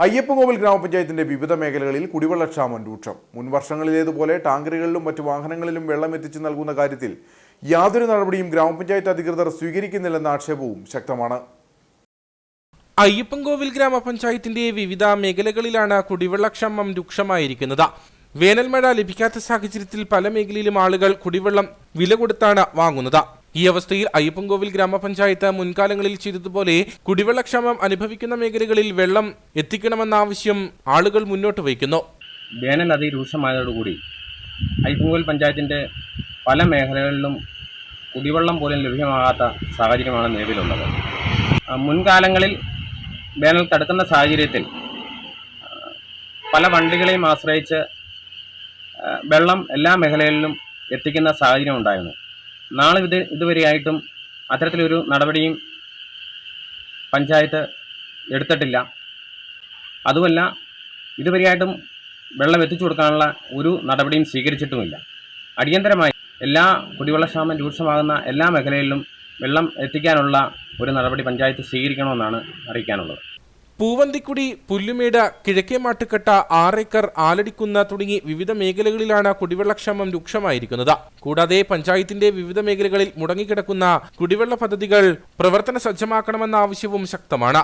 അയ്യപ്പൻകോവിൽ ഗ്രാമപഞ്ചായത്തിന്റെ വിവിധ മേഖലകളിൽ കുടിവെള്ളക്ഷാമം രൂക്ഷം. മുൻ വർഷങ്ങളിലേതുപോലെ ടാങ്കറുകളിലും മറ്റു വാഹനങ്ങളിലും വെള്ളം എത്തിച്ചു നൽകുന്ന കാര്യത്തിൽ യാതൊരു നടപടിയും ഗ്രാമപഞ്ചായത്ത് അധികൃതർ സ്വീകരിക്കുന്നില്ലെന്ന ആക്ഷേപവും ശക്തമാണ്. അയ്യപ്പൻകോവിൽ ഗ്രാമപഞ്ചായത്തിന്റെ വിവിധ മേഖലകളിലാണ് കുടിവെള്ളക്ഷാമം രൂക്ഷമായിരിക്കുന്നത്. വേനൽമഴ ലഭിക്കാത്ത സാഹചര്യത്തിൽ പല മേഖലയിലും ആളുകൾ കുടിവെള്ളം വില കൊടുത്താണ് വാങ്ങുന്നത്. ഈ അവസ്ഥയിൽ അയ്യപ്പൻകോവിൽ ഗ്രാമപഞ്ചായത്ത് മുൻകാലങ്ങളിൽ ചെയ്തതുപോലെ കുടിവെള്ളക്ഷാമം അനുഭവിക്കുന്ന മേഖലകളിൽ വെള്ളം എത്തിക്കണമെന്ന ആവശ്യം ആളുകൾ മുന്നോട്ട് വയ്ക്കുന്നു. വേനൽ അതിരൂക്ഷമായതോടുകൂടി അയ്യപ്പൻകോവിൽ പഞ്ചായത്തിന്റെ പല മേഖലകളിലും കുടിവെള്ളം പോലും ലഭ്യമാകാത്ത സാഹചര്യമാണ് നിലവിലുള്ളത്. മുൻകാലങ്ങളിൽ വേനൽ തടുക്കുന്ന സാഹചര്യത്തിൽ പല വണ്ടികളെയും ആശ്രയിച്ച് വെള്ളം എല്ലാ മേഖലകളിലും എത്തിക്കുന്ന സാഹചര്യം ഉണ്ടായിരുന്നു. നാളെ ഇത് ഇതുവരെയായിട്ടും അത്തരത്തിലൊരു നടപടിയും പഞ്ചായത്ത് എടുത്തിട്ടില്ല. അതുമല്ല ഇതുവരെയായിട്ടും വെള്ളം എത്തിച്ചു കൊടുക്കാനുള്ള ഒരു നടപടിയും സ്വീകരിച്ചിട്ടുമില്ല. അടിയന്തരമായി എല്ലാ കുടിവെള്ളക്ഷാമം രൂക്ഷമാകുന്ന എല്ലാ മേഖലയിലും വെള്ളം എത്തിക്കാനുള്ള ഒരു നടപടി പഞ്ചായത്ത് സ്വീകരിക്കണമെന്നാണ് അറിയിക്കാനുള്ളത്. പൂവന്തിക്കുടി പുല്ലുമേട് കിഴക്കേ മാട്ടുക്കട്ട ആറേക്കർ ആലടിക്കുന്ന തുടങ്ങി വിവിധ മേഖലകളിലാണ് കുടിവെള്ളക്ഷാമം രൂക്ഷമായിരിക്കുന്നത്. കൂടാതെ പഞ്ചായത്തിന്റെ വിവിധ മേഖലകളിൽ മുടങ്ങിക്കിടക്കുന്ന കുടിവെള്ള പദ്ധതികൾ പ്രവർത്തന സജ്ജമാക്കണമെന്ന ആവശ്യവും ശക്തമാണ്.